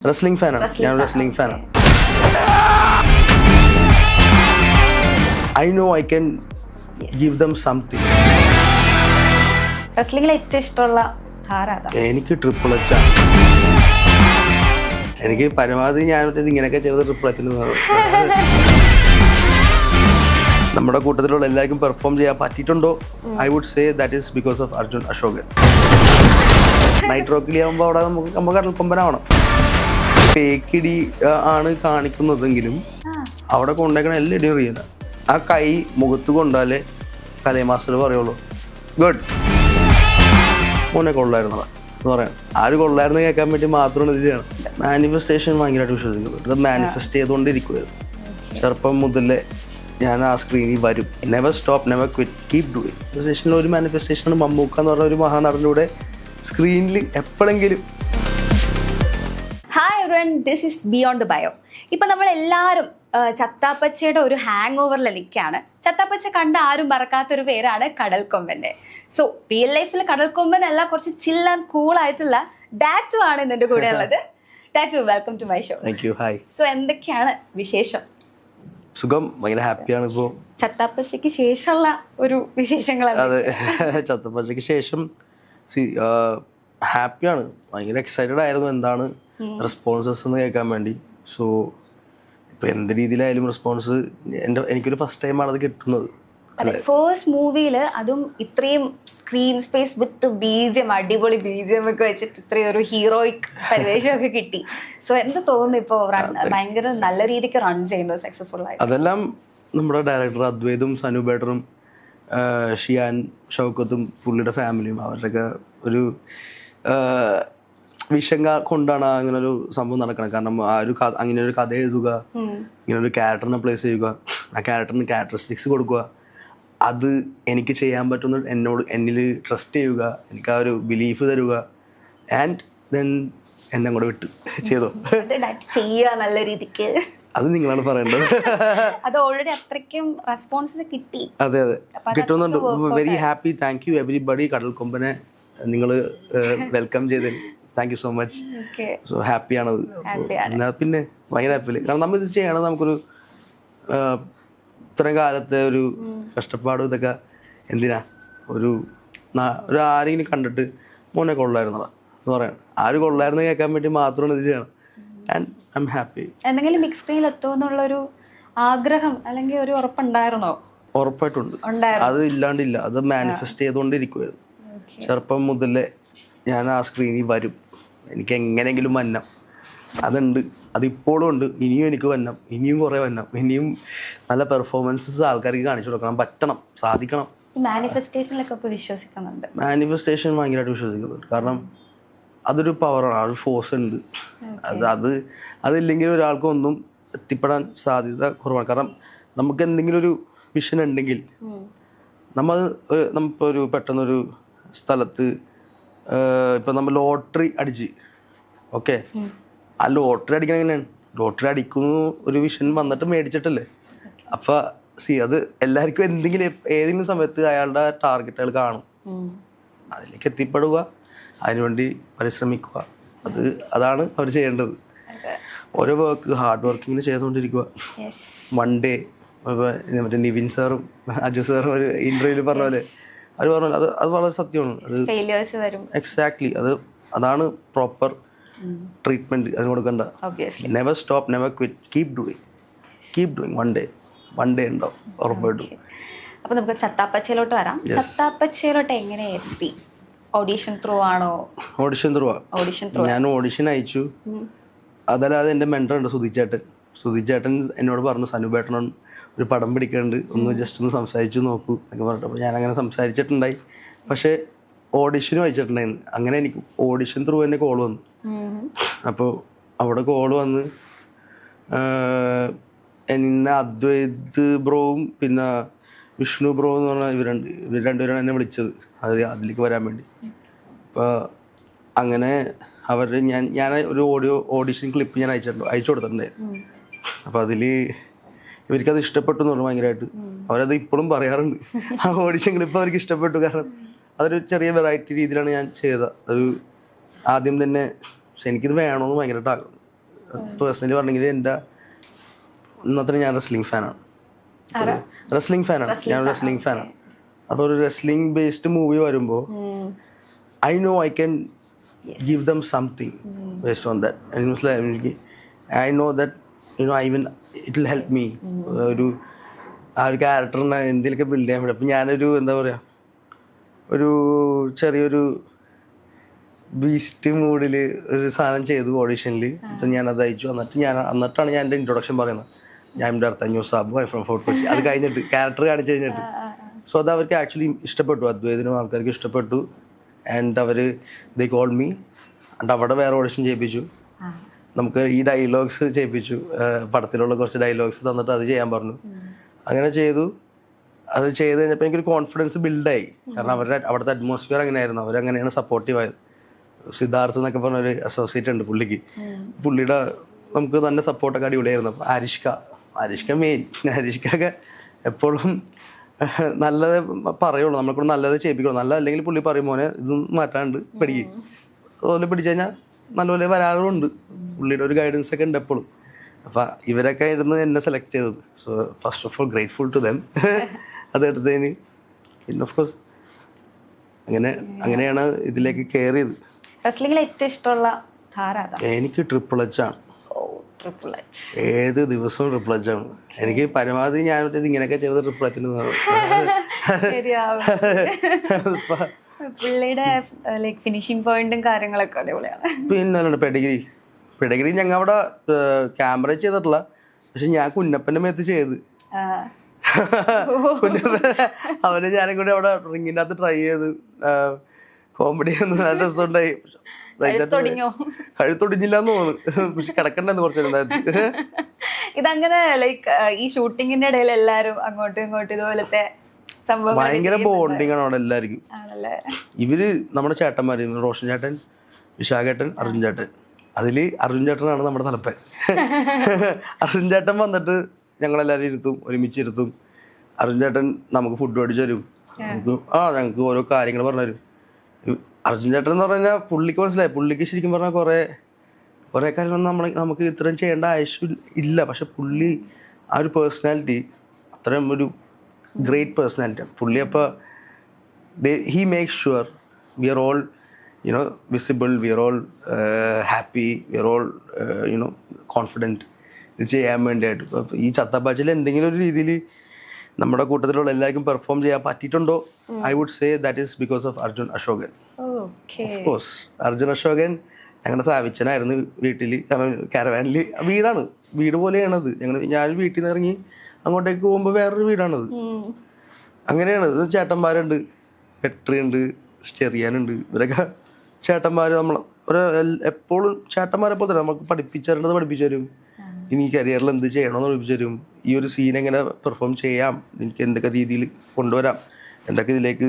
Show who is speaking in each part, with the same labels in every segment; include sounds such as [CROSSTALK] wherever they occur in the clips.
Speaker 1: Wrestling ഫാനാണ്
Speaker 2: Wrestling
Speaker 1: ഞാൻ wrestling. ഫാനാണ് I know I can give them something
Speaker 2: റെസ്ലിംഗിൽ ഏറ്റവും ഇഷ്ടമുള്ള
Speaker 1: എനിക്ക് ട്രിപ്പിൾ എച്ച് ആണ്. എനിക്ക് പരമാവധി ഞാൻ ഇങ്ങനെയൊക്കെ ചെയ്തത് ട്രിപ്പിൾ എച്ചിന് [LAUGHS] നമ്മുടെ കൂട്ടത്തിലുള്ള എല്ലാവർക്കും പെർഫോം ചെയ്യാൻ പറ്റിയിട്ടുണ്ടോ? I would say that is because of Arjun Ashokan night റോക്കിലി ആകുമ്പോൾ അവിടെ നമുക്ക് നമുക്ക് കടൽ കൊമ്പനാവണം ഫേക്കിടി ആണ് കാണിക്കുന്നതെങ്കിലും അവിടെ കൊണ്ടേക്കണ എല്ലാ ഇടിയും അറിയില്ല ആ കൈ മുഖത്ത് കൊണ്ടാലേ കലൈമാസ്റ്റർ പറയുള്ളൂ ഗുഡ്. മോനെ കൊള്ളായിരുന്നതാ എന്ന് പറയാം. ആര് കൊള്ളായിരുന്നു കേൾക്കാൻ വേണ്ടി മാത്രമാണ് ഇത് ചെയ്യണം മാനിഫെസ്റ്റേഷൻ ഭയങ്കരമായിട്ട് വിശ്വസിക്കുന്നത് ഇത് മാനിഫെസ്റ്റ് ചെയ്തുകൊണ്ടിരിക്കുമായിരുന്നു ചെറുപ്പം മുതലേ ഞാൻ ആ സ്ക്രീനിൽ വരും. Never stop never quit keep doing മാനിഫെസ്റ്റേഷനിൽ ഒരു മാനിഫെസ്റ്റേഷനാണ് മമ്മൂക്ക എന്ന് പറഞ്ഞ ഒരു മഹാനടനിലൂടെ സ്ക്രീനിൽ എപ്പോഴെങ്കിലും
Speaker 2: everyone this is beyond the bio ഇപ്പം നമ്മൾ എല്ലാവരും ചത്താപ്പച്ചയുടെ ഒരു ഹാങ് ഓവറിൽ നിൽക്കുകയാണ് ചത്താപ്പച്ച കണ്ട ആരും മറക്കാത്ത ഒരു പേരാണ് കടൽക്കൊമ്പന്റെ സോ റിയൽ ലൈഫിൽ കടൽക്കൊമ്പൻ അല്ല കുറച്ച് ചില്ല കൂളായിട്ടുള്ള ഡാറ്റു ആണ് ഇതിന്റെ കൂടെ ഉള്ളത്. ഡാറ്റു welcome to my show
Speaker 1: you hi
Speaker 2: so എന്തൊക്കെയാണ് വിശേഷം?
Speaker 1: സുഖം. ഭയങ്കര ഹാപ്പിയാണ് ഇപ്പോൾ
Speaker 2: ചത്താപ്പച്ചയ്ക്ക് ശേഷമുള്ള ഒരു വിശേഷങ്ങൾ
Speaker 1: അതെ. [LAUGHS] ചത്തപ്പച്ചയ്ക്ക് ശേഷം ഹാപ്പിയാണ് ഭയങ്കര എക്സൈറ്റഡ് ആയിരുന്നു. എന്താണ് റെസ്പോൺസസ് എന്ന് കേൾക്കാൻ വേണ്ടി. സോ ഇപ്പൊ എന്ത് രീതിയിലായാലും റെസ്പോൺസ് എന്റെ എനിക്കൊരു ഫസ്റ്റ് ടൈമാണ് അത് കിട്ടുന്നത്.
Speaker 2: ഫേസ്റ്റ് മൂവിയിൽ അതും ഇത്രയും സ്ക്രീൻ സ്പേസ് വിത്ത് ബീജം അടിപൊളി ബീജം ഒക്കെ വെച്ചിട്ട് ഇത്രയും ഒരു ഹീറോയിക് പരിവേഷമൊക്കെ കിട്ടി. സോ എന്ത് തോന്നുന്നു ഇപ്പൊ? ഭയങ്കര നല്ല രീതിക്ക് റൺ ചെയ്യുന്നത് സക്സസ്ഫുൾ ആയി
Speaker 1: അതെല്ലാം നമ്മുടെ ഡയറക്ടർ അദ്വൈതും സനു ബേട്ടറും ഷിയാൻ ഷൗക്കത്തും പുള്ളിയുടെ ഫാമിലിയും അവരുടെയൊക്കെ ഒരു വിഷം കൊണ്ടാണ് അങ്ങനെ ഒരു സംഭവം നടക്കുന്നത് കാരണം ആ ഒരു അങ്ങനെ ഒരു കഥ എഴുതുക ഇങ്ങനെ ഒരു ക്യാരക്ടറിനെ പ്ലേസ് ചെയ്യുക ആ ക്യാരക്ടറിന് ക്യാരക്ടറിസ്റ്റിക്സ് കൊടുക്കുക. അത് എനിക്ക് ചെയ്യാൻ പറ്റുന്ന എന്നോട് എന്നിൽ ട്രസ്റ്റ് ചെയ്യുക എനിക്ക് ആ ഒരു ബിലീഫ് തരുക. ആൻഡ് ദെൻ എന്നെ അങ്ങോട്ട് വിട്ട് ചെയ്തോ.
Speaker 2: ചെയ്യുക നല്ല രീതിക്ക്.
Speaker 1: അത് നിങ്ങളാണ് പറയേണ്ടത്. [LAUGHS]
Speaker 2: അത് ഓൾറെഡി അത്രയ്ക്കും റെസ്പോൺസ് കിട്ടി.
Speaker 1: അതെ അതെ. കിട്ടുന്നുണ്ട്. Very happy thank you everybody കടൽ കൊമ്പനെ നിങ്ങൾ വെൽക്കം ചെയ്തതിന്. Thank you so much so ഹാപ്പിയാണത് പിന്നെ ഭയങ്കര ഹാപ്പി കാരണം നമ്മൾ ഇത് ചെയ്യണത് നമുക്കൊരു ഇത്രയും കാലത്തെ ഒരു കഷ്ടപ്പാടും ഇതൊക്കെ എന്തിനാ? ഒരു ഒരു ആരെങ്കിലും കണ്ടിട്ട് മോനെ കൊള്ളായിരുന്നതാ എന്ന് പറയാം. ആര് കൊള്ളായിരുന്നു കേൾക്കാൻ വേണ്ടി മാത്രമാണ് ഇത് ചെയ്യണം ആൻഡ് ഐ എം ഹാപ്പി
Speaker 2: എന്തെങ്കിലും ബിഗ് സ്ക്രീനിൽ എത്തുമെന്നുള്ളൊരു ആഗ്രഹം അല്ലെങ്കിൽ ഒരു ഉറപ്പുണ്ടായിരുന്നോ?
Speaker 1: ഉറപ്പായിട്ടുണ്ട്. അത് ഇല്ലാണ്ടില്ല. അത് മാനിഫെസ്റ്റ് ചെയ്തുകൊണ്ടിരിക്കുമായിരുന്നു ചെറുപ്പം മുതലേ ഞാൻ ആ സ്ക്രീനിൽ വരും. എനിക്ക് എങ്ങനെയെങ്കിലും വന്നം. അതുണ്ട്. അതിപ്പോഴും ഉണ്ട്. ഇനിയും എനിക്ക് വന്നം. ഇനിയും കുറേ വന്നം. ഇനിയും നല്ല പെർഫോമൻസസ് ആൾക്കാർക്ക് കാണിച്ചു കൊടുക്കണം. പറ്റണം. സാധിക്കണം.
Speaker 2: മാനിഫെസ്റ്റേഷനിലൊക്കെ വിശ്വസിക്കുന്നുണ്ട്.
Speaker 1: മാനിഫെസ്റ്റേഷൻ ഭയങ്കരമായിട്ട് വിശ്വസിക്കുന്നുണ്ട്. കാരണം അതൊരു പവറാണ് ആ ഒരു ഫോഴ്സ് ഉണ്ട്. അത് അത് അതില്ലെങ്കിൽ ഒരാൾക്കൊന്നും എത്തിപ്പെടാൻ സാധ്യത കുറവാണ്. കാരണം നമുക്ക് എന്തെങ്കിലും ഒരു വിഷൻ ഉണ്ടെങ്കിൽ നമ്മൾ ഒരു ഒരു പെട്ടെന്നൊരു സ്ഥലത്ത് ഇപ്പം നമ്മൾ ലോട്ടറി അടിച്ച്. ഓക്കെ? ആ ലോട്ടറി അടിക്കണ എങ്ങനെയാണ്? ലോട്ടറി അടിക്കുന്നു ഒരു വിഷൻ വന്നിട്ട് മേടിച്ചിട്ടല്ലേ? അപ്പം സി അത് എല്ലാവർക്കും എന്തെങ്കിലും ഏതെങ്കിലും സമയത്ത് അയാളുടെ ടാർഗറ്റുകൾ കാണും. അതിലേക്ക് എത്തിപ്പെടുക അതിനുവേണ്ടി പരിശ്രമിക്കുക. അത് അതാണ് അവർ ചെയ്യേണ്ടത്. ഓരോ വർക്ക് ഹാർഡ് വർക്കിങ്ങിന് ചെയ്തുകൊണ്ടിരിക്കുക. വൺ ഡേ മറ്റേ നിവിൻ സാറും അജു സാറും ഒരു ഇന്റർവ്യൂവിൽ പറഞ്ഞ പോലെ. അവർ പറഞ്ഞു അത് അത് വളരെ സത്യമാണ്.
Speaker 2: ഫെയിലിയേഴ്സ് വരും.
Speaker 1: എക്സാക്ട്ലി അത് അതാണ് പ്രോപ്പർ ട്രീറ്റ്മെന്റ് അതിന് കൊടുക്കേണ്ട. Never stop never quit keep doing keep doing one day one day ഉണ്ടാവും ഉറപ്പായിട്ടും.
Speaker 2: അപ്പൊ നമുക്ക് ചത്താപ്പച്ചയിലോട്ട് വരാം. ചത്താപ്പച്ചയിലോട്ട് എങ്ങനെ എത്തി? ഓഡിഷൻ ത്രൂ ആണോ?
Speaker 1: ഓഡിഷൻ ത്രൂ
Speaker 2: ഓഡിഷൻ ത്രൂ
Speaker 1: ഞാൻ ഓഡിഷൻ അയച്ചു. അതല്ലാതെ എന്റെ മെന്റർ ഉണ്ട് സുധിച്ചേട്ടൻ. സുധിച്ചേട്ടൻ എന്നോട് പറഞ്ഞു സനുപേട്ടൻ ഒരു പടം പിടിക്കുന്നുണ്ട് ഒന്ന് ജസ്റ്റ് ഒന്ന് സംസാരിച്ചു നോക്കൂ എന്നൊക്കെ പറഞ്ഞിട്ട്. അപ്പോൾ ഞാൻ അങ്ങനെ സംസാരിച്ചിട്ടുണ്ടായി. പക്ഷേ ഓഡിഷൻ വായിച്ചിട്ടുണ്ടായിരുന്നു അങ്ങനെ എനിക്ക് ഓഡിഷൻ ത്രൂ തന്നെ കോൾ വന്നു. അപ്പോൾ അവിടെ കോൾ വന്ന് എന്നെ അദ്വൈത് ബ്രോവും പിന്നെ വിഷ്ണു ബ്രോ എന്ന് പറഞ്ഞ ഇവരുണ്ട് ഇവർ രണ്ടുപേരാണ് എന്നെ വിളിച്ചത്. അത് അതിലേക്ക് വരാൻ വേണ്ടി. അപ്പോൾ അങ്ങനെ അവർ ഞാൻ ഞാൻ ഒരു ഓഡിയോ ഓഡിഷൻ ക്ലിപ്പ് ഞാൻ അയച്ചിട്ടുണ്ട് അയച്ചു കൊടുത്തിട്ടുണ്ടായിരുന്നു. അപ്പോൾ അതിൽ ഇവർക്കത് ഇഷ്ടപ്പെട്ടു എന്ന് പറഞ്ഞു ഭയങ്കരമായിട്ട്. അവരത് ഇപ്പോഴും പറയാറുണ്ട്. ആ ഓഡിഷൻ ക്ലിപ്പ് അവർക്ക് ഇഷ്ടപ്പെട്ടു. കാരണം അതൊരു ചെറിയ വെറൈറ്റി രീതിയിലാണ് ഞാൻ ചെയ്തത്. ഒരു ആദ്യം തന്നെ എനിക്കിത് വേണമെന്ന് ഭയങ്കരമായിട്ട് ആഗ്രഹം. പേഴ്സണലി പറഞ്ഞെങ്കിൽ എന്റെ ഇന്നത്തെ ഞാൻ റെസ്ലിംഗ് ഫാനാണ് റെസ്ലിംഗ് ഫാനാണ് ഞാൻ റെസ്ലിംഗ് ഫാനാണ് അപ്പോൾ ഒരു റെസ്ലിംഗ് ബേസ്ഡ് മൂവി വരുമ്പോൾ I know I can give them something based on that എനിക്ക് I know that you know I win it will help me ഒരു ആ ഒരു ക്യാരക്ടറിനെ എന്തിലൊക്കെ ബിൽഡ് ചെയ്യാൻ പറ്റും. അപ്പം ഞാനൊരു എന്താ പറയുക ഒരു ചെറിയൊരു ബീസ്റ്റ് മൂഡിൽ ഒരു സാധനം ചെയ്തു ഓഡീഷനിൽ അപ്പം ഞാനത് അയച്ചു. എന്നിട്ട് ഞാൻ എന്നിട്ടാണ് ഞാൻ എന്റെ ഇൻട്രൊഡക്ഷൻ പറയുന്നത്. ഞാൻ എന്റെ അടുത്ത news Sabu I from Fort Kochi അത് കഴിഞ്ഞിട്ട് ക്യാരക്ടർ കാണിച്ചു കഴിഞ്ഞിട്ട്. സോ അത് അവർക്ക് ആക്ച്വലി ഇഷ്ടപ്പെട്ടു. അദ്വൈതിനും ആൾക്കാർക്ക് ഇഷ്ടപ്പെട്ടു. ആൻഡ് അവർ ദേ കോൾ മീ ആൻഡ് അവിടെ വേറെ ഓഡിഷൻ ചെയ്യിപ്പിച്ചു. നമുക്ക് ഈ ഡയലോഗ്സ് ചെയ്യിപ്പിച്ചു. പടത്തിലുള്ള കുറച്ച് ഡയലോഗ്സ് തന്നിട്ട് അത് ചെയ്യാൻ പറഞ്ഞു. അങ്ങനെ ചെയ്തു. അത് ചെയ്ത് കഴിഞ്ഞപ്പോൾ എനിക്കൊരു കോൺഫിഡൻസ് ബിൽഡായി കാരണം അവരുടെ അവിടുത്തെ അറ്റ്മോസ്ഫിയർ അങ്ങനെയായിരുന്നു. അവരങ്ങനെയാണ് സപ്പോർട്ടീവ് ആയത്. സിദ്ധാർത്ഥ് എന്നൊക്കെ പറഞ്ഞ ഒരു അസോസിയേറ്റ് ഉണ്ട് പുള്ളിക്ക്. പുള്ളിയുടെ നമുക്ക് തന്നെ സപ്പോർട്ടൊക്കെ അടിപൊളിയായിരുന്നു. അപ്പോൾ ആരിഷ്ക ആരിഷ്ക മെയിൻ ആരിഷ്കൊക്കെ എപ്പോഴും നല്ലത് പറയുള്ളൂ. നമ്മളെ നല്ലത് ചെയ്യിപ്പിക്കുള്ളൂ. നല്ല അല്ലെങ്കിൽ പുള്ളി പറയും മോനെ ഇതൊന്നും മാറ്റാണ്ട് പിടിക്കും. അതുപോലെ പിടിച്ചു കഴിഞ്ഞാൽ നല്ലപോലെ വരാറുണ്ട്. പുള്ളിയുടെ ഒരു ഗൈഡൻസ് ഒക്കെ ഉണ്ട് എപ്പോഴും. അപ്പം ഇവരൊക്കെ ആയിരുന്നു എന്നെ സെലക്ട് ചെയ്തത്. So first of all grateful to them അത് എടുത്തതിന്. പിന്നെ ഓഫ് കോഴ്സ് അങ്ങനെ അങ്ങനെയാണ് ഇതിലേക്ക് കയറിയത്
Speaker 2: റെസ്ലിംഗിൽ ഏറ്റവും ഇഷ്ടമുള്ള
Speaker 1: എനിക്ക് ട്രിപ്പിൾ എച്ച് ആണ്. ഏത് ദിവസവും ട്രിപ്പിൾ എച്ച് ആണ്. എനിക്ക് പരമാവധി ഞാൻ ഇങ്ങനെയൊക്കെ ചെയ്തത് ട്രിപ്പിൾ [LAUGHS] [LAUGHS] എച്ചിന്
Speaker 2: പുള്ളിയുടെ ലൈക്ക് ഫിനിഷിംഗ് പോയിന്റും കാര്യങ്ങളൊക്കെ അടിപൊളിയാണ്.
Speaker 1: പിന്നെ പെഡിഗ്രി പെഡിഗ്രി ഞങ്ങൾ അവിടെ ക്യാമറ ചെയ്തിട്ടില്ല. പക്ഷെ ഞാൻ കുഞ്ഞപ്പന്റെ മേത്ത് ചെയ്ത്. അവന് ഞാനും കൂടി അവിടെ റിങ്ങിന്റെ അകത്ത് ട്രൈ ചെയ്ത് കോമഡി നല്ല രസമുണ്ടായി.
Speaker 2: കഴുത്തൊടിഞ്ഞോ?
Speaker 1: കഴുത്തൊടിഞ്ഞില്ല എന്ന് തോന്നുന്നു. പക്ഷെ കിടക്കണ്ടെന്ന് കുറച്ച്
Speaker 2: ഇതങ്ങനെ ലൈക്ക് ഈ ഷൂട്ടിങ്ങിന്റെ ഇടയിൽ എല്ലാരും അങ്ങോട്ടും ഇങ്ങോട്ടും ഇതുപോലത്തെ
Speaker 1: ഭയങ്കര ബോണ്ടിങ് ആണ് അവിടെ എല്ലാവർക്കും ഇവർ നമ്മുടെ ചേട്ടന്മാര് റോഷൻ ചേട്ടൻ വിശാഖേട്ടൻ അർജുൻ ചേട്ടൻ. അതിൽ അർജുൻ ചേട്ടനാണ് നമ്മുടെ തലപ്പൻ. [LAUGHS] അർജുൻ ചേട്ടൻ വന്നിട്ട് ഞങ്ങളെല്ലാവരും ഇരുത്തും ഒരുമിച്ച് ഇരുത്തും. അർജുൻ ചേട്ടൻ നമുക്ക് ഫുഡ് മേടിച്ചു തരും. നമുക്ക് ആ ഞങ്ങൾക്ക് ഓരോ കാര്യങ്ങൾ പറഞ്ഞു തരും. അർജുൻ ചേട്ടൻ എന്ന് പറഞ്ഞാൽ പുള്ളിക്ക് മനസ്സിലായി. പുള്ളിക്ക് ശരിക്കും പറഞ്ഞാൽ കുറേ കുറേ കാര്യങ്ങൾ നമ്മൾ നമുക്ക് ഇത്രയും ചെയ്യേണ്ട ആവശ്യം ഇല്ല. പക്ഷെ പുള്ളി ആ ഒരു പേഴ്സണാലിറ്റി അത്രയും ഒരു ഗ്രേറ്റ് പേഴ്സണാലിറ്റിയാണ് പുള്ളി അപ്പോൾ he make sure we are all you know visible we are all happy we are all you know confident ഇത് ചെയ്യാൻ വേണ്ടിയിട്ട് ഈ ചത്തപ്പാച്ചിൽ എന്തെങ്കിലും ഒരു രീതിയിൽ നമ്മുടെ കൂട്ടത്തിലുള്ള എല്ലാവർക്കും പെർഫോം ചെയ്യാൻ പറ്റിയിട്ടുണ്ടോ? I would say that is because of Arjun Ashokan of course Arjun Ashokan ഞങ്ങളുടെ സാവിച്ചനായിരുന്നു വീട്ടിൽ കാരവാനിൽ വീടാണ്. വീട് പോലെയാണത്. ഞങ്ങൾ ഞാൻ വീട്ടിൽ നിന്ന് ഇറങ്ങി അങ്ങോട്ടേക്ക് പോകുമ്പോൾ വേറൊരു വീടാണത്. അങ്ങനെയാണ്. ഇത് ചേട്ടന്മാരുണ്ട്. ഉണ്ട് സ്റ്റെറിയാനുണ്ട് ഇവരൊക്കെ ചേട്ടന്മാർ നമ്മൾ ഒരു എപ്പോഴും ചേട്ടന്മാരെ പോലെ തന്നെ നമുക്ക് പഠിപ്പിച്ചു തരേണ്ടത് പഠിപ്പിച്ചു തരും. ഇനി കരിയറിൽ എന്ത് ചെയ്യണമെന്ന് പഠിപ്പിച്ചു തരും. ഈ ഒരു സീൻ എങ്ങനെ പെർഫോം ചെയ്യാം? എനിക്ക് എന്തൊക്കെ രീതിയിൽ കൊണ്ടുവരാം? എന്തൊക്കെ ഇതിലേക്ക്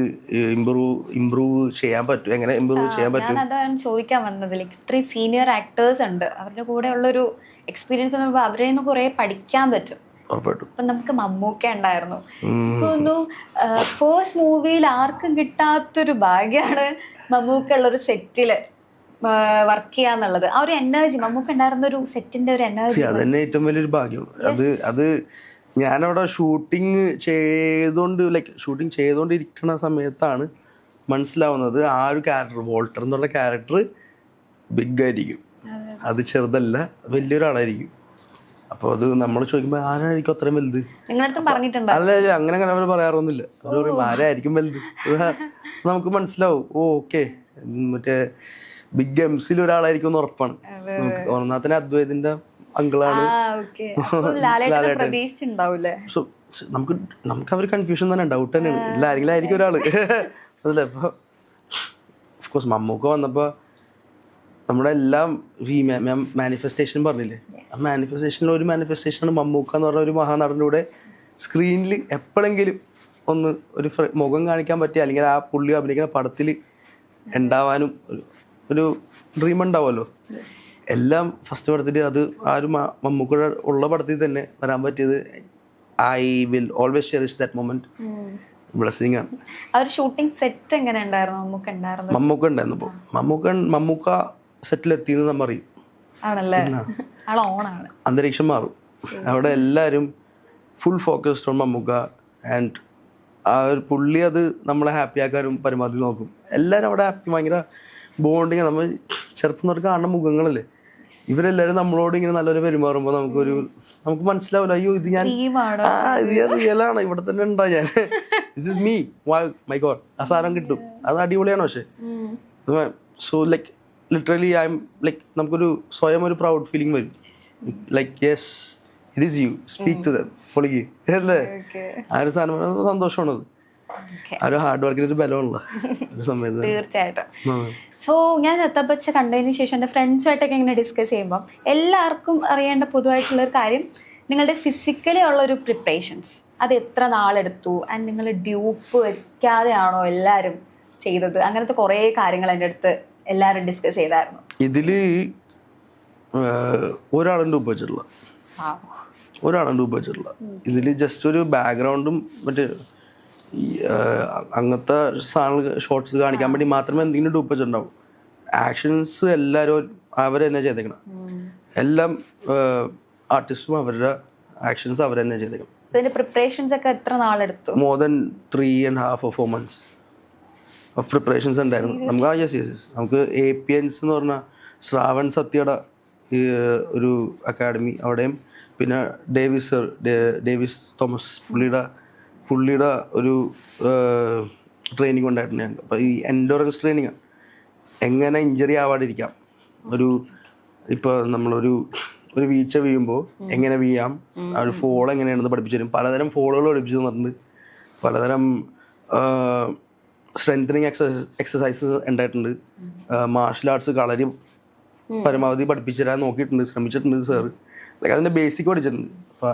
Speaker 1: ഇമ്പ്രൂവ് ഇമ്പ്രൂവ് ചെയ്യാൻ പറ്റും? എങ്ങനെ ഇമ്പ്രൂവ് ചെയ്യാൻ പറ്റും?
Speaker 2: അതാണ് ചോദിക്കാൻ വന്നത് ലൈക്ക് ഇത്രയും സീനിയർ ആക്ടേഴ്സ് ഉണ്ട്. അവരുടെ കൂടെ ഉള്ളൊരു എക്സ്പീരിയൻസ് എന്ന് പറയുമ്പോൾ അവരെ നിന്ന് കുറേ പഠിക്കാൻ പറ്റും.
Speaker 1: ഉറപ്പായിട്ടും.
Speaker 2: അപ്പൊ നമുക്ക് മമ്മൂക്ക ഉണ്ടായിരുന്നു. തോന്നുന്നു ഫേസ്റ്റ് മൂവിയിൽ ആർക്കും കിട്ടാത്തൊരു ഭാഗ്യമാണ് മമ്മൂക്ക ഉള്ള ഒരു സെറ്റിൽ വർക്ക് ചെയ്യാന്നുള്ളത്. ആ ഒരു എനർജി മമ്മൂക്ക ഉണ്ടായിരുന്ന ഒരു സെറ്റിന്റെ ഒരു എനർജി
Speaker 1: അത് തന്നെ ഏറ്റവും വലിയൊരു ഭാഗ്യം. അത് അത് ഞാനവിടെ ഷൂട്ടിങ് ചെയ്തുകൊണ്ട് ലൈക്ക് ഷൂട്ടിങ് ചെയ്തുകൊണ്ടിരിക്കുന്ന സമയത്താണ് മനസ്സിലാവുന്നത് ആ ഒരു ക്യാരക്ടർ വോൾട്ടർ എന്നുള്ള ക്യാരക്ടർ ബിഗ് ആയിരിക്കും. അത് ചെറുതല്ല വലിയൊരാളായിരിക്കും. അപ്പോൾ അത് നമ്മൾ ചോദിക്കുമ്പോൾ ആരായിരിക്കും അത്രയും വലുത്? അല്ല അങ്ങനെ അങ്ങനെ അവർ പറയാറൊന്നുമില്ല. അവർ പറയും ആരായിരിക്കും വലുത്? നമുക്ക് മനസ്സിലാവും. ഓ ഓക്കെ. മറ്റേ ബിഗ് എംസിൽ ഒരാളായിരിക്കും എന്ന് ഉറപ്പാണ്. നമുക്ക് ഒന്നാമത്തെ അദ്വൈതിന്റെ അങ്കിളാണ്. നമുക്ക് നമുക്ക് അവർ കൺഫ്യൂഷൻ തന്നെ ഡൗട്ട് തന്നെയാണ് ഇല്ല ആരെങ്കിലും ആയിരിക്കും ഒരാൾ. [LAUGHS] അതല്ലേ? അപ്പൊ കോഴ്സ് മമ്മൂക്ക വന്നപ്പോൾ നമ്മുടെ എല്ലാം ഈ മാനിഫെസ്റ്റേഷൻ പറഞ്ഞില്ലേ? ആ മാനിഫെസ്റ്റേഷനിൽ ഒരു മാനിഫെസ്റ്റേഷനാണ് മമ്മൂക്ക എന്ന് പറഞ്ഞ ഒരു മഹാനടന്റെ കൂടെ സ്ക്രീനിൽ എപ്പോഴെങ്കിലും ഒന്ന് ഒരു മുഖം കാണിക്കാൻ പറ്റിയ അല്ലെങ്കിൽ ആ പുള്ളി അഭിനയിക്കുന്ന പടത്തിൽ ഉണ്ടാവാനും ഒരു- ഡ്രീം ഉണ്ടാവുമല്ലോ? എല്ലാം ഫസ്റ്റ് പടത്തിൽ അത് ആ ഒരു മമ്മൂക്കയുടെ ഉള്ള പടത്തിൽ തന്നെ വരാൻ പറ്റിയത് I will always cherish that moment blessing ആണ്.
Speaker 2: ആ ഒരു ഷൂട്ടിംഗ് സെറ്റ് എങ്ങനെ ഉണ്ടായിരുന്നു? മമ്മൂക്ക ഉണ്ടായിരുന്നു
Speaker 1: മമ്മൂക്ക ഉണ്ടായിരുന്നു മമ്മൂക്ക മമ്മൂക്ക സെറ്റിൽ എത്തിയെന്ന് നമ്മൾ അറിയും
Speaker 2: ആണല്ലേ ഓണാണ്.
Speaker 1: അന്തരീക്ഷം മാറും. അവിടെ എല്ലാവരും full focused on Mammukka and ആ ഒരു പുള്ളി അത് നമ്മളെ ഹാപ്പി ആക്കാനും പരമാവധി നോക്കും. എല്ലാവരും അവിടെ ഹാപ്പി ഭയങ്കര ബോണ്ടിങ് നമ്മൾ ചെറുപ്പം തൊട്ട് കാണുന്ന മുഖങ്ങളല്ലേ? ഇവരെല്ലാവരും നമ്മളോട് ഇങ്ങനെ നല്ലൊരു പെരുമാറുമ്പോൾ നമുക്കൊരു നമുക്ക് മനസ്സിലാവില്ല അയ്യോ ഇത് ഞാൻ ആ ഇത് ഞാൻ റിയലാണ് ഇവിടെ തന്നെ ഉണ്ടാ ഞാൻ. This is me my god ആ സാധനം കിട്ടും. അത് അടിപൊളിയാണ് പക്ഷേ. So like literally I'm like നമുക്കൊരു സ്വയം ഒരു പ്രൗഡ് ഫീലിംഗ് വരും. Like yes it is you speak to them പൊളിക്ക്. അല്ലേ ആ ഒരു സാധനം അത് സന്തോഷമാണ് അത്
Speaker 2: ഓക്കെ
Speaker 1: ആ ഒരു ഹാർഡ് വർക്കിന് ഒരു ബലമുള്ള [LAUGHS] സമയത്ത്.
Speaker 2: തീർച്ചയായിട്ടും. സോ ഞാൻ ചത്തപ്പച്ച കണ്ടതിന് ശേഷം എന്റെ ഫ്രണ്ട്സുമായിട്ടൊക്കെ ഇങ്ങനെ ഡിസ്കസ് ചെയ്യുമ്പോൾ എല്ലാവർക്കും അറിയേണ്ട പൊതുവായിട്ടുള്ള ഒരു കാര്യം നിങ്ങളുടെ ഫിസിക്കലി ഉള്ള ഒരു പ്രിപ്പറേഷൻസ് അത് എത്ര നാളെടുത്തു? ആൻഡ് നിങ്ങൾ ഡ്യൂപ്പ് വെക്കാതെയാണോ എല്ലാവരും ചെയ്തത്? അങ്ങനത്തെ കുറേ കാര്യങ്ങൾ എന്റെ അടുത്ത് എല്ലാവരും ഡിസ്കസ് ചെയ്തായിരുന്നു.
Speaker 1: ഇതിൽ ഒരാളുണ്ട്
Speaker 2: ആ
Speaker 1: ഒരാളും ഡൂപ്പ് ഇതിൽ ഇതിൽ ജസ്റ്റ് ഒരു ബാക്ക്ഗ്രൗണ്ടും മറ്റേ അങ്ങനത്തെ സാധനങ്ങൾ ഷോർട്സ് കാണിക്കാൻ വേണ്ടി മാത്രമേ എന്തെങ്കിലും ഡൂപ്പ് വെച്ചിട്ടുണ്ടാവും ആക്ഷൻസ് എല്ലാവരും അവർ തന്നെ ചെയ്തേക്കണം എല്ലാം ആർട്ടിസ്റ്റും അവരുടെ ആക്ഷൻസ് അവർ തന്നെ ചെയ്തേക്കണം
Speaker 2: പ്രിപ്പറേഷൻസ് ഒക്കെ എത്ര നാളെടുത്തു?
Speaker 1: More than three and half four months of preparations ഉണ്ടായിരുന്നു. നമുക്ക് ആ യെസ് യെസ് യെസ് നമുക്ക് എ പി എൻസ് എന്ന് പറഞ്ഞ ശ്രാവൺ സത്യയുടെ ഒരു അക്കാഡമി അവിടെയും പിന്നെ ഡേവിസ് സർ ഡേവിസ് തോമസ് പുള്ളിയുടെ പുള്ളിയുടെ ഒരു ട്രെയിനിങ് ഉണ്ടായിട്ടുണ്ട് ഞങ്ങൾക്ക്. അപ്പോൾ ഈ എൻഡോറൻസ് ട്രെയിനിങ് എങ്ങനെ ഇഞ്ചറി ആവാതിരിക്കാം. ഒരു ഇപ്പോൾ നമ്മളൊരു ഒരു വീഴ്ച വീഴുമ്പോൾ എങ്ങനെ വീഴാം ആ ഒരു ഫോൾ എങ്ങനെയാണെന്ന് പഠിപ്പിച്ചു തരും. പലതരം ഫോളുകൾ പഠിപ്പിച്ചു തന്നിട്ടുണ്ട്. പലതരം സ്ട്രെങ്തനിങ് എക്സസൈസ് എക്സസൈസ് ഉണ്ടായിട്ടുണ്ട്. മാർഷൽ ആർട്സ് കളരി പരമാവധി പഠിപ്പിച്ചു തരാൻ നോക്കിയിട്ടുണ്ട് ശ്രമിച്ചിട്ടുണ്ട് സാറ് ലൈക്ക് അതിന്റെ ബേസിക് പഠിച്ചിട്ടുണ്ട്. അപ്പോൾ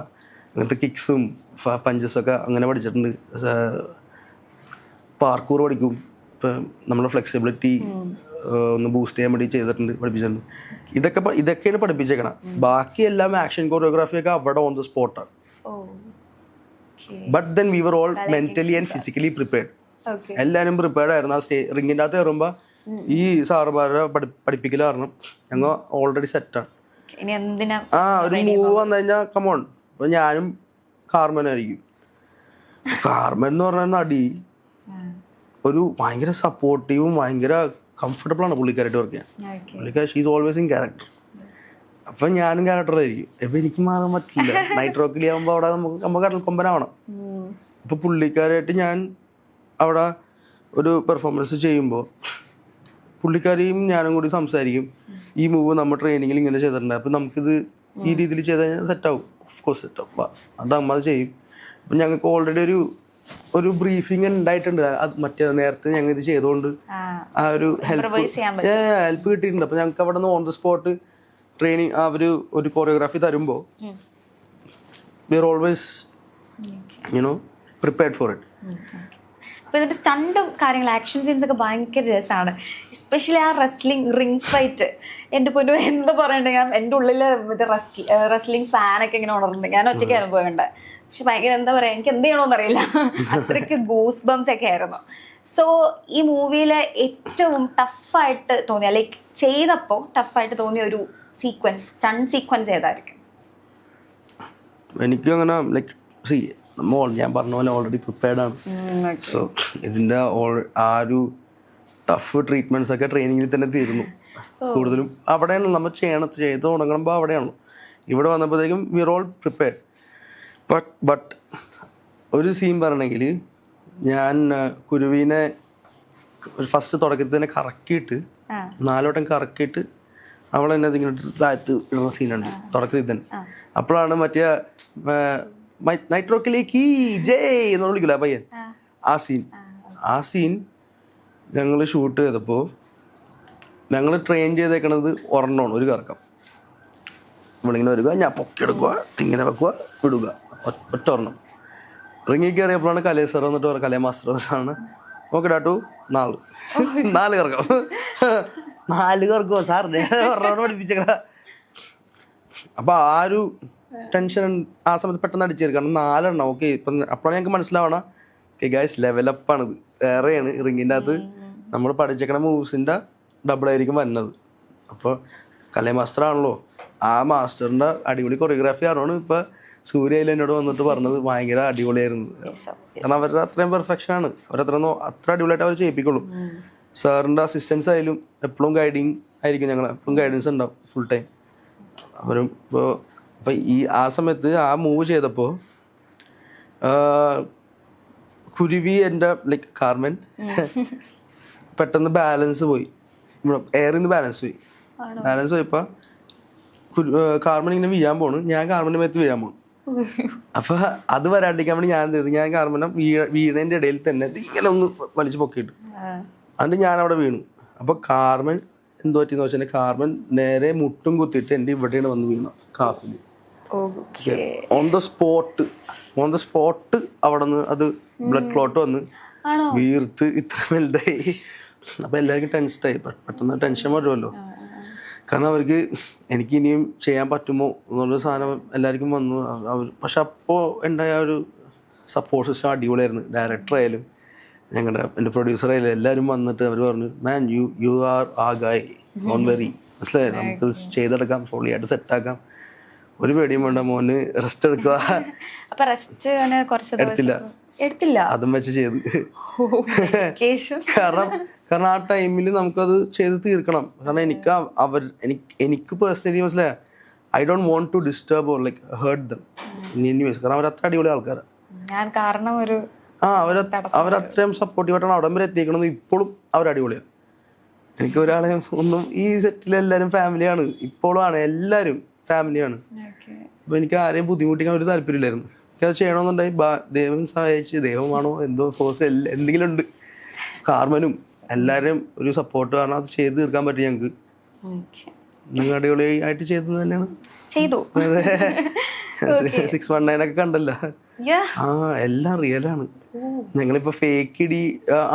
Speaker 1: അങ്ങനത്തെ കിക്സും പഞ്ചസൊക്കെ അങ്ങനെ പഠിച്ചിട്ടുണ്ട്. പാർക്കൂർ പഠിക്കും. ഇപ്പം നമ്മുടെ ഫ്ലെക്സിബിലിറ്റി ഒന്ന് ബൂസ്റ്റ് ചെയ്യാൻ വേണ്ടി ചെയ്തിട്ടുണ്ട് പഠിപ്പിച്ചിട്ടുണ്ട്. ഇതൊക്കെ ഇതൊക്കെയാണ് പഠിപ്പിച്ചേക്കണം. ബാക്കി എല്ലാം ആക്ഷൻ കൊറിയോഗ്രാഫി ഒക്കെ അവിടെ ഓൺ ദ സ്പോട്ടാണ് but then we were all mentally and physically prepared എല്ലാവരും പ്രിപ്പയർഡ് ആയിരുന്നു. ആ സ്റ്റേ റിങ്ങിന്റെ അകത്ത് കയറുമ്പോൾ ഈ സാറുമാരെ പഠി പഠിപ്പിക്കൽ കാരണം ഞങ്ങൾ ഓൾറെഡി സെറ്റാണ് ആ ഒരു മൂവ് വന്നു കഴിഞ്ഞാൽ കമോൺ അപ്പൊ ഞാനും കാർമനായിരിക്കും കാർമൻ എന്ന് പറഞ്ഞ നടി. ഒരു ഭയങ്കര സപ്പോർട്ടീവും ഭയങ്കര കംഫർട്ടബിൾ ആണ് പുള്ളിക്കാരായിട്ട് വർക്ക് ചെയ്യാൻ. പുള്ളിക്കാർ ഷീസ് ഓൾവേസ് ഇൻ ക്യാരക്ടർ അപ്പൊ ഞാനും ക്യാരക്ടറായിരിക്കും ഇപ്പൊ എനിക്ക് മാറാൻ പറ്റില്ല. നൈറ്റ് റോക്കിലി ആകുമ്പോൾ അവിടെ നമുക്ക് നമുക്ക് കടൽക്കൊമ്പനാവണം അപ്പൊ പുള്ളിക്കാരായിട്ട് ഞാൻ അവിടെ ഒരു പെർഫോമൻസ് ചെയ്യുമ്പോൾ പുള്ളിക്കാരിയും ഞാനും കൂടി സംസാരിക്കും. ഈ മൂവ് നമ്മൾ ട്രെയിനിങ്ങിൽ ഇങ്ങനെ ചെയ്തിട്ടുണ്ട്. അപ്പം നമുക്കിത് ഈ രീതിയിൽ ചെയ്ത് കഴിഞ്ഞാൽ സെറ്റാവും ഓഫ് കോഴ്സ് സെറ്റാവും അത് അമ്മ അത് ചെയ്യും. അപ്പം ഞങ്ങൾക്ക് ഓൾറെഡി ഒരു ഒരു ബ്രീഫിംഗ് ഉണ്ടായിട്ടുണ്ട്. അത് മറ്റേ നേരത്തെ ഞങ്ങൾ ഇത് ചെയ്തുകൊണ്ട്
Speaker 2: ആ
Speaker 1: ഒരു ഹെൽപ്പ് ഹെൽപ്പ് കിട്ടിയിട്ടുണ്ട്. അപ്പം ഞങ്ങൾക്ക് അവിടെ നിന്ന് ഓൺ ദ സ്പോട്ട് ട്രെയിനിങ് അവർ ഒരു കൊറിയോഗ്രാഫി തരുമ്പോൾ. We are always you know prepared for it
Speaker 2: അപ്പൊ ഇതിന്റെ സ്റ്റണ്ടും കാര്യങ്ങൾ ആക്ഷൻ സീൻസ് ഒക്കെ ഭയങ്കര രസമാണ് എസ്പെഷ്യലി ആ റെസ്ലിംഗ് റിംഗ് ഫൈറ്റ് എന്റെ പൊന്നു എന്ത് പറയണ്ടേ? ഞാൻ എന്റെ ഉള്ളിൽ റെസ്ലി റെസ്ലിംഗ് ഫാനൊക്കെ ഇങ്ങനെ ഉണർന്നു. ഞാൻ ഒറ്റയ്ക്ക് അനുഭവമുണ്ട് പക്ഷെ ഭയങ്കര എന്താ പറയുക എനിക്ക് എന്ത് ചെയ്യണമെന്ന് അറിയില്ല. അത്രയ്ക്ക് ഗൂസ് ബംസ് ഒക്കെ ആയിരുന്നു. സോ ഈ മൂവിയിലെ ഏറ്റവും ടഫായിട്ട് തോന്നിയ ലൈക്ക് ചെയ്തപ്പോൾ ടഫായിട്ട് തോന്നിയ ഒരു സീക്വൻസ് സ്റ്റൺ സീക്വൻസ് ഏതായിരിക്കും?
Speaker 1: എനിക്ക് അങ്ങനെ ലൈക്ക് നമ്മൾ ഞാൻ പറഞ്ഞ പോലെ ഓൾറെഡി പ്രിപ്പയർഡ് ആണ് സോ ഇതിന്റെ ഓൾ ആ ഒരു ടഫ് ട്രീറ്റ്മെന്റ്സ് ഒക്കെ ട്രെയിനിങ്ങിൽ തന്നെ തീരുന്നു. കൂടുതലും അവിടെയാണ് നമ്മൾ ചെയ്യണം ചെയ്ത് തുടങ്ങുമ്പോൾ അവിടെയാണ്. ഇവിടെ വന്നപ്പോഴത്തേക്കും we're all prepared but but ഒരു സീൻ പറയണമെങ്കിൽ ഞാൻ കുരുവിനെ ഫസ്റ്റ് തുടക്കത്തിൽ തന്നെ കറക്കിയിട്ട് നാലോട്ടം കറക്കിയിട്ട് അവൾ എന്നെ ഇങ്ങനെ താഴത്ത് ഇടുന്ന സീനുണ്ട് തുടക്കത്തിൽ തന്നെ. അപ്പോഴാണ് മറ്റേ നൈട്രോക്കിലേക്ക് ജയ് എന്ന് വിളിക്കില്ല പയ്യൻ.
Speaker 2: ആ.
Speaker 1: ആ സീൻ ആ സീൻ ഞങ്ങൾ ഷൂട്ട് ചെയ്തപ്പോൾ ഞങ്ങൾ ട്രെയിൻ ചെയ്തേക്കണത് ഒരെണ്ണമാണ് ഒരു കറക്കം. നമ്മളിങ്ങനെ വരിക ഞാൻ പൊക്കിയെടുക്കുക ഇങ്ങനെ വെക്കുക വിടുക. ഒറ്റ ഒരെണ്ണം റിങ്ങി കയറിയപ്പോഴാണ് കലേ സാർ വന്നിട്ട് പറയുക കലേ മാസ്റ്റർ വന്നിട്ടാണ്. ഓക്കെ ഡാട്ടു നാല്. നാല് കറക്കം. നാല് കറക്കോ സാർ [LAUGHS] ഒരെണ്ണം പഠിപ്പിച്ചേക്കട അപ്പൊ ആ ഒരു ടെൻഷൻ ആ സമയത്ത് പെട്ടെന്ന് അടിച്ചേരും. കാരണം നാലെണ്ണം. ഓക്കെ ഇപ്പം അപ്പോഴാണ് ഞങ്ങൾക്ക് മനസ്സിലാവണം. ഓക്കെ ഗൈസ് ലെവലപ്പാണ് ഇത് വേറെയാണ്. റിങ്ങിന്റെ അകത്ത് നമ്മൾ പഠിച്ചേക്കണ മൂവ്സിന്റെ ഡബിൾ ആയിരിക്കും വരുന്നത് അപ്പോൾ കലേ മാസ്റ്റർ ആണല്ലോ. ആ മാസ്റ്ററിന്റെ അടിപൊളി കൊറിയോഗ്രാഫി ആണോ ഇപ്പൊ സൂര്യയിൽ എന്നോട് വന്നിട്ട് പറഞ്ഞത് ഭയങ്കര അടിപൊളിയായിരുന്നു. [LAUGHS] കാരണം അവരുടെ അത്രയും പെർഫെക്ഷൻ ആണ്. അവരത്ര അത്ര അടിപൊളിയായിട്ട് അവർ ചെയ്യിപ്പിക്കുള്ളൂ. സാറിന്റെ അസിസ്റ്റൻസ് ആയാലും എപ്പോഴും ഗൈഡിങ് ആയിരിക്കും ഞങ്ങൾ എപ്പോഴും ഗൈഡൻസ് ഉണ്ടാവും ഫുൾ ടൈം അവരും ഇപ്പോൾ ഇപ്പം ഈ ആ സമയത്ത് ആ മൂവ് ചെയ്തപ്പോൾ കുരുവി എന്റെ ലൈക്ക് കാർമൻ പെട്ടെന്ന് ബാലൻസ് പോയി. എയറിൽ നിന്ന് ബാലൻസ് പോയി? ബാലൻസ് പോയപ്പോൾ കാർമൻ ഇങ്ങനെ വീഴാൻ പോണു. ഞാൻ കാർമന്റെ മേത്ത് വീഴാൻ പോണു. അപ്പൊ അത് വരാണ്ടിരിക്കാൻ വേണ്ടി ഞാൻ എന്ത് ചെയ്തു? ഞാൻ കാർമനം വീണതിന്റെ ഇടയിൽ തന്നെ ഇങ്ങനെ ഒന്ന് വലിച്ചു പൊക്കിയിട്ടു. എന്നിട്ട് ഞാൻ അവിടെ വീണു. അപ്പൊ കാർമൻ എന്തോ പറ്റിയെന്ന് വെച്ചാൽ കാർമൻ നേരെ മുട്ടും കുത്തിയിട്ട് എന്റെ ഇവിടെയാണ് വന്ന് വീണു. കാഫിൽ
Speaker 2: okay
Speaker 1: on the spot on the spot അവിടെ നിന്ന് അത് ബ്ലഡ് ക്ലോട്ട് വന്ന് വീർത്ത് ഇത്ര വലുതായി. അപ്പൊ എല്ലാവർക്കും ടെൻഷനായി പെട്ടെന്ന് ടെൻഷൻ വരുമല്ലോ. കാരണം അവർക്ക് എനിക്ക് ഇനിയും ചെയ്യാൻ പറ്റുമോ എന്നുള്ള സാധനം എല്ലാവർക്കും വന്നു. അവർ പക്ഷെ അപ്പോൾ ഉണ്ടായ ഒരു സപ്പോർട്ട് സിസ്റ്റം അടിപൊളിയായിരുന്നു. ഡയറക്ടർ ആയാലും ഞങ്ങളുടെ എന്റെ പ്രൊഡ്യൂസർ ആയാലും എല്ലാവരും വന്നിട്ട് അവർ പറഞ്ഞു മാൻ യു യു ആർ ആ ഗായ് നോൺ വെറി മനസ്സിലായി? നമുക്ക് ചെയ്തെടുക്കാം പൊളിയായിട്ട് സെറ്റാക്കാം ഒരു പേടിയും വേണ്ട മോന്. റെസ്റ്റ് എടുക്കുക. [LAUGHS]
Speaker 2: അപ്പൊ റെസ്റ്റ് കുറച്ച്
Speaker 1: എടുത്തില്ല.
Speaker 2: എടുത്തില്ല.
Speaker 1: അതും വെച്ച് ചെയ്ത്. [LAUGHS] കാരണം കാരണം ആ ടൈമിൽ നമുക്കത് ചെയ്ത് തീർക്കണം. കാരണം എനിക്ക് അവ- അവർ എനിക്ക് എനിക്ക് പേഴ്സണലി മനസ്സിലായ I don't want to disturb or like hurt them anyways കാരണം അവർ അത്ര അടിപൊളി ആൾക്കാരാണ്
Speaker 2: ഞാൻ കാരണം ഒരു
Speaker 1: ആ അവർ അവരത്രയും സപ്പോർട്ടീവായിട്ടാണ് അവിടം വരെ എത്തിക്കണത് ഇപ്പോഴും അവർ അടിപൊളിയാണ് എനിക്ക് ഒരാളെ ഒന്നും ഈ സെറ്റിൽ എല്ലാവരും ഫാമിലിയാണ് ഇപ്പോഴും ആണ് എല്ലാവരും ഫാമിലിയാണ് അപ്പൊ എനിക്ക് ആരെയും ബുദ്ധിമുട്ടിക്കാൻ ഒരു താല്പര്യമില്ലായിരുന്നു. എനിക്കത് ചെയ്യണമെന്നുണ്ടായി ദൈവം സഹായിച്ച് ദൈവമാണോ എന്തോ ഫോഴ്സ് എന്തെങ്കിലും ഉണ്ട്. കാർമനും എല്ലാവരും ഒരു സപ്പോർട്ട് കാരണം അത് ചെയ്ത് തീർക്കാൻ പറ്റും ഞങ്ങൾക്ക്. നിങ്ങൾ അടിപൊളിയായിട്ട് ചെയ്തത് തന്നെയാണ്.
Speaker 2: ചെയ്തു.
Speaker 1: സിക്സ് വൺ നയൻ ഒക്കെ കണ്ടല്ലോ. ആ എല്ലാം റിയലാണ് ഞങ്ങളിപ്പോ ഫേക്ക് ഇടി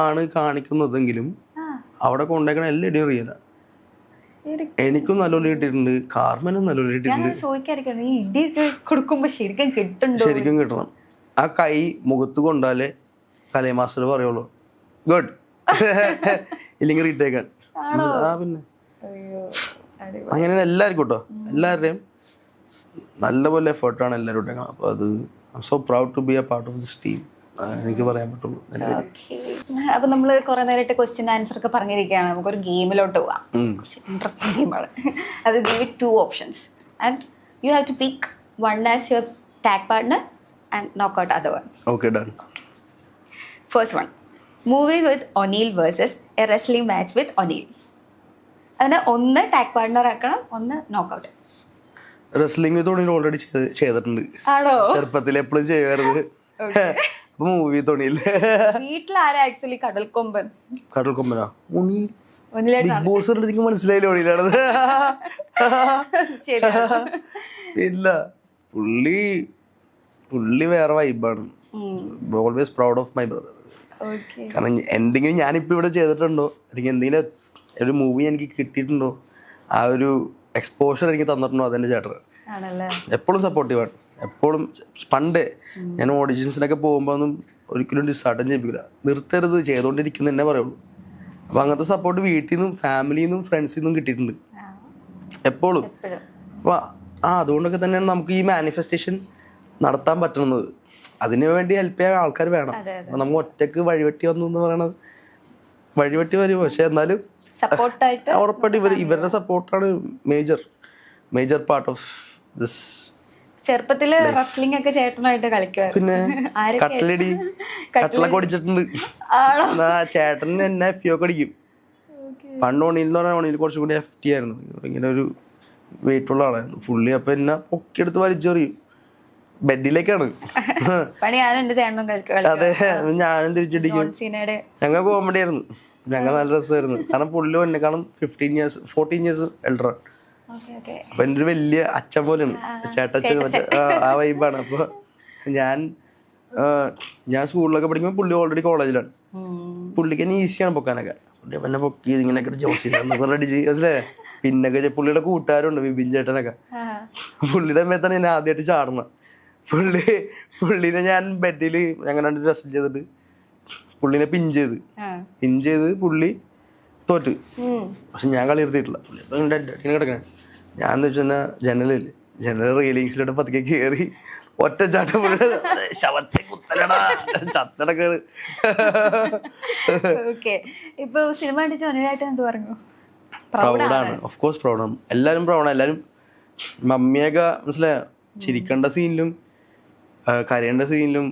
Speaker 1: ആണ് കാണിക്കുന്നതെങ്കിലും അവിടെ കൊണ്ടേക്കണ എല്ലാ ഇടിയും റിയലാണ്. എനിക്കും നല്ലോണം കിട്ടിയിട്ടുണ്ട് കാർമനും നല്ലോണം കിട്ടിയിട്ടുണ്ട്.
Speaker 2: ചോദിക്കാതിരിക്കണം ഈ ഇടിയൊക്കെ കൊടുക്കുമ്പോ ശരിക്കും
Speaker 1: ശരിക്കും കിട്ടണം. ആ കൈ മുഖത്ത് കൊണ്ടാലേ കലൈ മാസ്റ്റർ പറയുള്ളൂ ഗുഡ്. [LAUGHS] ഇല്ലെങ്കിൽ റീടേക്കാൻ ആ പിന്നെ. അങ്ങനെ. എല്ലാവർക്കും കേട്ടോ എല്ലാവരുടെയും നല്ലപോലെ എഫേർട്ടാണ് എല്ലാവരും അപ്പൊ അപ്പോൾ അത് I'm so proud to be a part of this team എനിക്ക് പറയാൻ പറ്റുള്ളൂ.
Speaker 2: അപ്പൊ നമ്മൾ കുറെ നേരമായിട്ട് ക്വസ്റ്റ്യൻ ആൻസർ ഒക്കെ പറഞ്ഞിരിക്കുകയാണ്. നമുക്കൊരു ഗെയിമിലോട്ട് പോവാം. ഇൻട്രസ്റ്റിംഗ് ഗെയിമാണ് അത് give two options and you have to pick one as your tag partner and knock out other one
Speaker 1: okay done
Speaker 2: first one movie with O'Neil versus a wrestling match with O'Neil അതിന് ഒന്ന് tag partner ആക്കണം ഒന്ന് knockout
Speaker 1: wrestling with O'Neil already ചെയ്തിട്ടുണ്ട്.
Speaker 2: ആണോ?
Speaker 1: ചെറുപ്പത്തിൽ എപ്പോഴും ചെയ്യുമായിരുന്നു അപ്പൊ മൂവി തോണിയിൽ
Speaker 2: വീട്ടിലാരാ ആക്ച്വലി കടൽക്കൊമ്പൻ?
Speaker 1: കടൽക്കൊമ്പനാ?
Speaker 2: ഉണി
Speaker 1: ബിഗ് ബോസ് കണ്ടിട്ട് മനസ്സിലായില്ല ഓണിയിലാണത്
Speaker 2: ശരിയാണ്
Speaker 1: ഇല്ല. പുള്ളി പുള്ളി വേറെ വൈബാണ് always proud of my brother കാരണം എന്തെങ്കിലും ഞാനിപ്പോൾ ഇവിടെ ചെയ്തിട്ടുണ്ടോ? അല്ലെങ്കിൽ എന്തെങ്കിലും ഒരു മൂവി എനിക്ക് കിട്ടിയിട്ടുണ്ടോ? ആ ഒരു എക്സ്പോഷർ എനിക്ക് തന്നിട്ടുണ്ടോ? അതെന്റെ ചേട്ടൻ എപ്പോഴും സപ്പോർട്ടീവാണ് എപ്പോഴും പണ്ടേ ഞാൻ ഓഡിഷൻസിനൊക്കെ പോകുമ്പോൾ ഒന്നും ഒരിക്കലും ഡിസാർട്ടൻ ചെയ്യിപ്പിക്കില്ല. നിർത്തരുത് ചെയ്തുകൊണ്ടിരിക്കുന്ന തന്നെ പറയുള്ളൂ. അപ്പം അങ്ങനത്തെ സപ്പോർട്ട് വീട്ടിൽ നിന്നും ഫാമിലിയിൽ നിന്നും ഫ്രണ്ട്സിൽ നിന്നും കിട്ടിയിട്ടുണ്ട്. എപ്പോഴും. അപ്പം ആ അതുകൊണ്ടൊക്കെ തന്നെയാണ് നമുക്ക് ഈ മാനിഫെസ്റ്റേഷൻ നടത്താൻ പറ്റുന്നത്. അതിനു വേണ്ടി ഹെൽപ്പ് ചെയ്യാൻ ആൾക്കാർ വേണം.
Speaker 2: അപ്പം
Speaker 1: നമുക്ക് നമ്മൾ ഒറ്റയ്ക്ക് വഴിവെട്ടി വന്നു എന്ന് പറയണത് വഴിവെട്ടി വരും. പക്ഷെ എന്നാലും ഉറപ്പായിട്ട് ഇവർ ഇവരുടെ സപ്പോർട്ടാണ് major major part of this
Speaker 2: ചെറുപ്പത്തിൽ റസ്ലിംഗ് ഒക്കെ ചേട്ടനായിട്ട് കളിക്കുവായിരുന്നു
Speaker 1: പിന്നെ [LAUGHS] കട്ടലടി. കട്ടലൊക്കെ ഓടിച്ചിട്ടുണ്ട്.
Speaker 2: ആണോ?
Speaker 1: ചേട്ടൻ എന്നെ എഫ് ഒക്കെ അടിക്കും. പണ്ട് ഓണിയിൽ എന്ന് പറഞ്ഞാൽ ഓണിയിൽ കുറച്ചും കൂടി എഫ് ടി ആയിരുന്നു. ഇങ്ങനെ ഒരു വെയിറ്റ് ഉള്ള ആളായിരുന്നു. പുള്ളി അപ്പൊ എന്നെ പൊക്കിയെടുത്ത് വലിച്ചെറിയും. ബെഡിലേക്കാണ്. [LAUGHS] അതെ ഞാനും തിരിച്ചടിക്കും. ഞങ്ങൾ കോമഡി ആയിരുന്നു. ഞങ്ങൾ നല്ല രസമായിരുന്നു. കാരണം പുള്ളി എന്നെക്കാളും fifteen years fourteen years elder
Speaker 2: okay
Speaker 1: അപ്പൊ എന്റെ ഒരു വലിയ അച്ഛൻ പോലെയാണ്. ചേട്ടച്ഛൻ മറ്റേ ആ, വൈബാണ് അപ്പൊ ഞാൻ ഞാൻ സ്കൂളിലൊക്കെ പഠിക്കുമ്പോൾ പുള്ളി ഓൾറെഡി കോളേജിലാണ് പുള്ളിക്ക് തന്നെ ഈസിയാണ് പൊക്കാനൊക്കെ. പുള്ളി എന്നെ പൊക്കി ഇതിങ്ങനെയൊക്കെ ജോസിന്നൊക്കെ അടിച്ച് മനസ്സിലായേ? പിന്നൊക്കെ പുള്ളിയുടെ കൂട്ടുകാരുണ്ട് വിപിൻ ചേട്ടനൊക്കെ. പുള്ളിയുടെ മേത്താണ് ഞാൻ ആദ്യമായിട്ട് ചാടുന്നത്. പുള്ളി പുള്ളിനെ ഞാൻ ബെഡിൽ ഞങ്ങൾ രണ്ട് ഡ്രസ് ചെയ്തിട്ട് പുള്ളിനെ പിൻ ചെയ്ത്. പിൻ ചെയ്ത് പുള്ളി തോറ്റ്. പക്ഷെ ഞാൻ കളി നിർത്തിയിട്ടില്ല. പുള്ളി കിടക്കണേ. ഞാൻ എന്ന് വെച്ചാൽ ജനലിൽ ജനൽ റീലിങ്സിലൂടെ പതുക്കെ കയറി ഒറ്റ ചാട്ടം ശവത്തെ കുത്തലടാ. ചത്തടക്കാണ്
Speaker 2: ഓക്കെ ഇപ്പൊ സിനിമ കണ്ടിട്ട് അനുരായിട്ട് എന്ത് പറഞ്ഞു? പ്രൗഡാണ്
Speaker 1: ഓഫ് കോഴ്സ് പ്രൗഡാണ് എല്ലാവരും പ്രൗഡാണ് എല്ലാവരും മമ്മിയൊക്കെ മനസ്സിലായ? ചിരിക്കേണ്ട സീനിലും കരയേണ്ട സീനിലും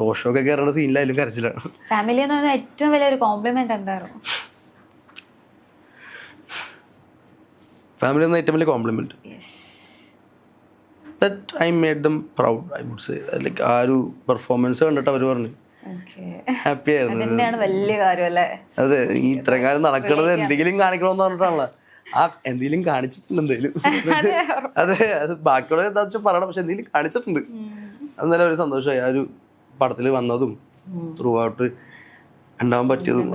Speaker 1: റോഷൊക്കെ കയറേണ്ട സീനിലായാലും കരച്ചിലാണ്.
Speaker 2: ഫാമിലി എന്ന് പറഞ്ഞാൽ ഏറ്റവും വലിയൊരു കോംപ്ലിമെന്റ് എന്തായിരുന്നു
Speaker 1: ഫാമിലി എന്ന ഏറ്റവും വലിയ compliment that I made them proud I would say like ആ ഒരു പെർഫോമൻസ് കണ്ടിട്ട് അവർ പറഞ്ഞു ഹാപ്പി ആയിരുന്നു.
Speaker 2: വലിയ കാര്യമല്ലേ?
Speaker 1: അതെ ഈ ഇത്രയും കാലം നടക്കണത് എന്തെങ്കിലും കാണിക്കണമെന്ന് പറഞ്ഞിട്ടാണല്ലോ. ആ എന്തെങ്കിലും കാണിച്ചിട്ടുണ്ട് എന്തെങ്കിലും [LAUGHS] അതെ അത് ബാക്കിയുള്ളത് എന്താ വെച്ചാൽ പറയണം പക്ഷെ എന്തെങ്കിലും കാണിച്ചിട്ടുണ്ട്. അന്നേരം ഒരു സന്തോഷമായി. ആ ഒരു പടത്തിൽ വന്നതും ത്രൂ ഔട്ട് ഉണ്ടാവാൻ പറ്റിയതും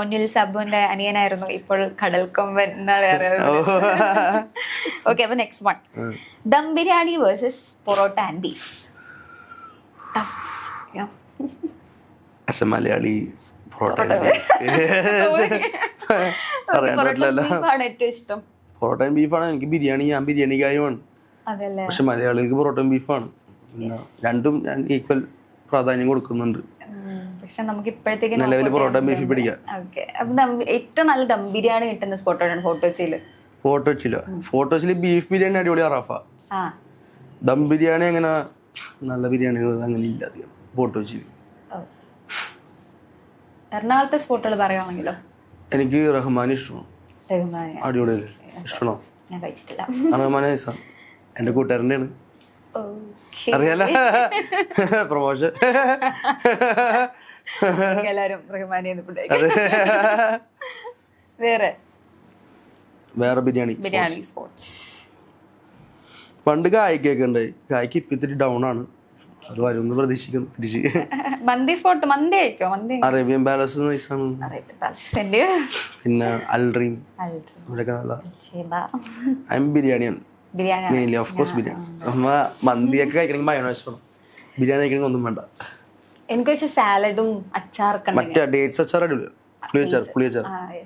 Speaker 2: ഒന്നിൽ സബുന്റെ അനിയനായിരുന്നു. ഇപ്പോൾ കടൽക്കൊമ്പൻ ഓക്കെ [LAUGHS] അപ്പൊ next one dum biryani versus porotta and beef.
Speaker 1: Malayali പൊറോട്ടയും [LAUGHS] ബീഫാണ് എനിക്ക് ബിരിയാണി ഞാൻ ബിരിയാണി കായുമാണ്
Speaker 2: അതല്ലേ?
Speaker 1: പക്ഷെ മലയാളികൾക്ക് പൊറോട്ടയും ബീഫാണ്. രണ്ടും ഞാൻ ഈക്വൽ പ്രാധാന്യം കൊടുക്കുന്നുണ്ട്.
Speaker 2: പക്ഷെ നമുക്ക് ഇപ്പോഴത്തേക്ക്
Speaker 1: നിലവിൽ പൊറോട്ട ബീഫ് പിടിക്കാം.
Speaker 2: ഓക്കെ. അപ്പൊ ദം- ഏറ്റവും നല്ല ദം ബിരിയാണി കിട്ടുന്ന സ്പോട്ടാണ് ഫോട്ടോസിൽ
Speaker 1: ഫോട്ടോ ഫോട്ടോസിൽ ഫോട്ടോ ബീഫ് ബിരിയാണി അടിപൊളി അറാഫ
Speaker 2: ആ.
Speaker 1: ദം ബിരിയാണി അങ്ങനെ നല്ല ബിരിയാണികൾ അങ്ങനെ ഇല്ല അധികം
Speaker 2: ഫോട്ടോസിൽ. എറണാകുളത്തെ സ്പോട്ടുകൾ പറയുകയാണെങ്കിലോ
Speaker 1: എനിക്ക് റഹ്മാൻ ഇഷ്ടമാണ്. അടിപൊളി ഇഷ്ടമാണോ
Speaker 2: ഞാൻ കഴിച്ചിട്ടില്ല.
Speaker 1: റഹ്മാൻ എന്റെ കൂട്ടുകാരന്റെ ആണ് അറിയാലോ? [LAUGHS] പ്രൊമോഷൻ
Speaker 2: എല്ലാരും റഹ്മാനെ വേറെ?
Speaker 1: വേറെ ബിരിയാണി
Speaker 2: ബിരിയാണി സ്പോർട്സ്
Speaker 1: പണ്ട് കായ്ക്കൊക്കെ ഉണ്ട്. കായ്ക്ക് ഇപ്പൊ ഇത്തിരി ഡൗൺ ആണ്. അത് വരുമെന്ന് പ്രതീക്ഷിക്കുന്നു. തിരിച്ച്.
Speaker 2: മന്തി സ്പോട്ട് മന്തി കഴിക്കോ? മന്തി
Speaker 1: അറേബ്യൻ പാലസ് നൈസാണ് പിന്നെ അൽഡ്രീം ഇവിടെയൊക്കെ നല്ല ബിരിയാണിയാണ്.
Speaker 2: Biryani
Speaker 1: mainly of course biryani. നമ്മ മന്തിയൊക്കെ കഴിക്കണമെങ്കിൽ മയോണൈസ് വേണം ബിരിയാണി കഴിക്കണമെങ്കിൽ ഒന്നും വേണ്ട.
Speaker 2: എനിക്ക് പക്ഷെ സാലഡും അച്ചാറൊക്കെ
Speaker 1: മറ്റേ ഡേറ്റ്സ് അച്ചാർ അടിപൊളിയാണ് പുളി അച്ചാർ